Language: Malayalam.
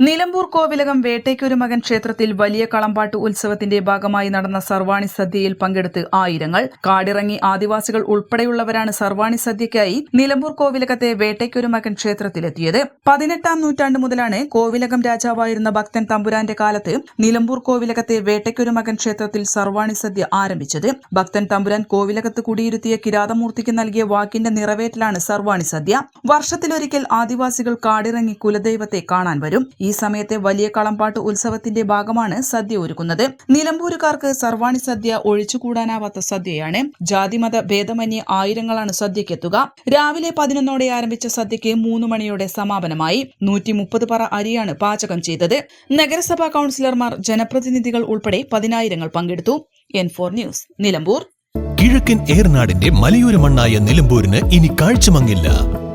Nilambur Kovilakam വേട്ടയ്ക്കൊരു മകൻ ക്ഷേത്രത്തിൽ വലിയ കളമ്പാട്ട് ഉത്സവത്തിന്റെ ഭാഗമായി നടന്ന സർവാണി സദ്യയിൽ പങ്കെടുത്ത് ആയിരങ്ങൾ. കാടിറങ്ങി ആദിവാസികൾ ഉൾപ്പെടെയുള്ളവരാണ് സർവാണി സദ്യയ്ക്കായി നിലമ്പൂർ കോവിലകത്തെ വേട്ടയ്ക്കൊരു മകൻ ക്ഷേത്രത്തിലെത്തിയത്. പതിനെട്ടാം നൂറ്റാണ്ട് മുതലാണ് കോവിലകം രാജാവായിരുന്ന ഭക്തൻ തമ്പുരാന്റെ കാലത്ത് നിലമ്പൂർ കോവിലകത്തെ വേട്ടയ്ക്കൊരു മകൻ ക്ഷേത്രത്തിൽ സർവാണി സദ്യ ആരംഭിച്ചത്. ഭക്തൻ തമ്പുരാൻ കോവിലകത്ത് കുടിയിരുത്തിയ കിരാതമൂർത്തിക്ക് നൽകിയ വാക്കിന്റെ നിറവേറ്റലാണ് സർവാണി സദ്യ. വർഷത്തിലൊരിക്കൽ ആദിവാസികൾ കാടിറങ്ങി കുലദൈവത്തെ കാണാൻ വരും. ഈ സമയത്തെ വലിയ കളമ്പാട്ട് ഉത്സവത്തിന്റെ ഭാഗമാണ് സദ്യ ഒരുക്കുന്നത്. നിലമ്പൂരുകാർക്ക് സർവാണി സദ്യ ഒഴിച്ചുകൂടാനാവാത്ത സദ്യയാണ്. ജാതിമത ഭേദമന്യേ ആയിരങ്ങളാണ് സദ്യക്കെത്തുക രാവിലെ പതിനൊന്നോടെ ആരംഭിച്ച സദ്യയ്ക്ക് മൂന്ന് മണിയോടെ സമാപനമായി. നൂറ്റി മുപ്പത് പറ അരിയാണ് പാചകം ചെയ്തത്. നഗരസഭാ കൌൺസിലർമാർ ജനപ്രതിനിധികൾ ഉൾപ്പെടെ പതിനായിരങ്ങൾ പങ്കെടുത്തു. N four news Nilambur. കിഴക്കൻ ഏർനാടിന്റെ മലയോര മണ്ണായ നിലമ്പൂരിന് ഇനി കാഴ്ചമങ്ങില്ല.